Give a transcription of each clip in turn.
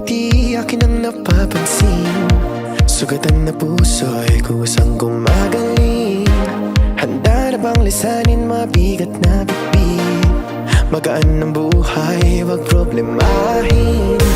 ngiti akin ang napapansin. Sugatan na puso puso'y kusang gumagaling. Handa na bang lisanin mabigat na bibig? Magaan ng buhay, wag problemahin.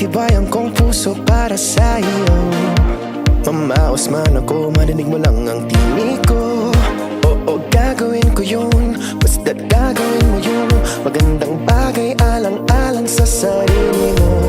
Pinagtibayan kong puso para sa iyo Mamaos man ako, marinig mo lang ang tinig ko. Oo, gagawin ko yun Basta't gagawin mo yun. Magandang bagay alang-alang sa sarili mo.